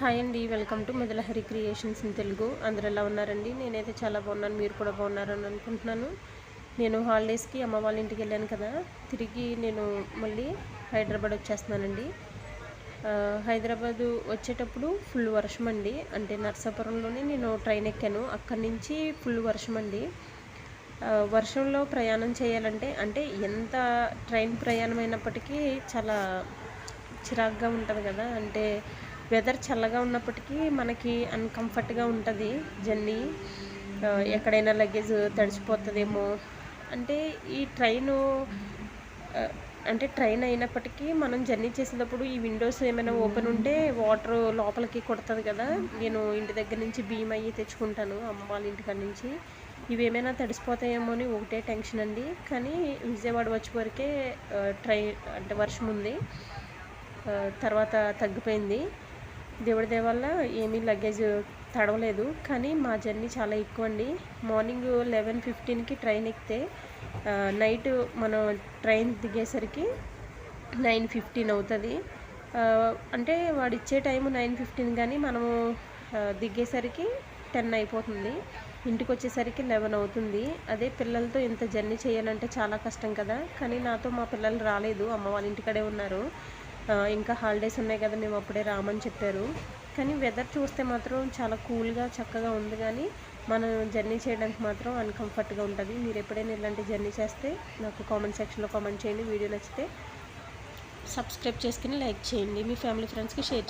Hi అండి welcome to Modalahari creations in Telugu. అందరు ఎలా ఉన్నారండి? నేనైతే చాలా బాగున్నాను మీరు కూడా బాగున్నారని అనుకుంటున్నాను. నేను హాలిడేస్కి అమ్మ వాళ్ళ ఇంటికి వెళ్ళాను కదా తిరిగి నేను మళ్ళీ హైదరాబాద్ వచ్చేస్తున్నానండి. హైదరాబాదు వచ్చేటప్పుడు ఫుల్ వర్షం అండి. అంటే నర్సాపురంలోనే నేను ట్రైన్ ఎక్కాను. అక్కడి నుంచి ఫుల్ వర్షం అండి. వర్షంలో ప్రయాణం చేయాలంటే అంటే ఎంత ట్రైన్ ప్రయాణం అయినప్పటికీ చాలా చిరాగ్గా ఉంటుంది కదా. అంటే వెదర్ చల్లగా ఉన్నప్పటికీ మనకి అన్కంఫర్ట్గా ఉంటుంది. జర్నీ ఎక్కడైనా లగేజ్ తడిచిపోతుందేమో అంటే ఈ ట్రైను అంటే ట్రైన్ అయినప్పటికీ మనం జర్నీ చేసేటప్పుడు ఈ విండోస్ ఏమైనా ఓపెన్ ఉంటే వాటర్ లోపలికి కొడుతుంది కదా. నేను ఇంటి దగ్గర నుంచి బియ్యం అయ్యి తెచ్చుకుంటాను అమ్మ వాళ్ళ ఇంటికాడ నుంచి. ఇవి ఏమైనా తడిసిపోతాయేమో అని ఒకటే టెన్షన్ అండి. కానీ విజయవాడ వచ్చే వరకే ట్రై అంటే వర్షం ఉంది. తర్వాత తగ్గిపోయింది. దేవుడి దయ వల్ల ఏమీ లగేజ్ తడవలేదు. కానీ మా జర్నీ చాలా ఎక్కువ అండి. మార్నింగ్ లెవెన్ ఫిఫ్టీన్కి ట్రైన్ ఎక్కితే నైట్ మనం ట్రైన్ దిగేసరికి నైన్ ఫిఫ్టీన్ అవుతుంది. అంటే వాడు ఇచ్చే టైం నైన్ ఫిఫ్టీన్ కానీ మనము దిగేసరికి టెన్ అయిపోతుంది. ఇంటికి వచ్చేసరికి లెవెన్ అవుతుంది. అదే పిల్లలతో ఇంత జర్నీ చేయాలంటే చాలా కష్టం కదా. కానీ నాతో మా పిల్లలు రాలేదు. అమ్మ వాళ్ళ ఇంటికడే ఉన్నారు. ఇంకా హాలిడేస్ ఉన్నాయి కదా మేము అప్పుడే రామని చెప్పారు. కానీ వెదర్ చూస్తే మాత్రం చాలా కూల్గా చక్కగా ఉంది కానీ మనం జర్నీ చేయడానికి మాత్రం అన్కంఫర్ట్గా ఉంటుంది. మీరు ఎప్పుడైనా ఇలాంటి జర్నీ చేస్తే నాకు కామెంట్ సెక్షన్లో కామెంట్ చేయండి. వీడియో నచ్చితే సబ్స్క్రైబ్ చేసుకుని లైక్ చేయండి. మీ ఫ్యామిలీ ఫ్రెండ్స్కి షేర్ చేయండి.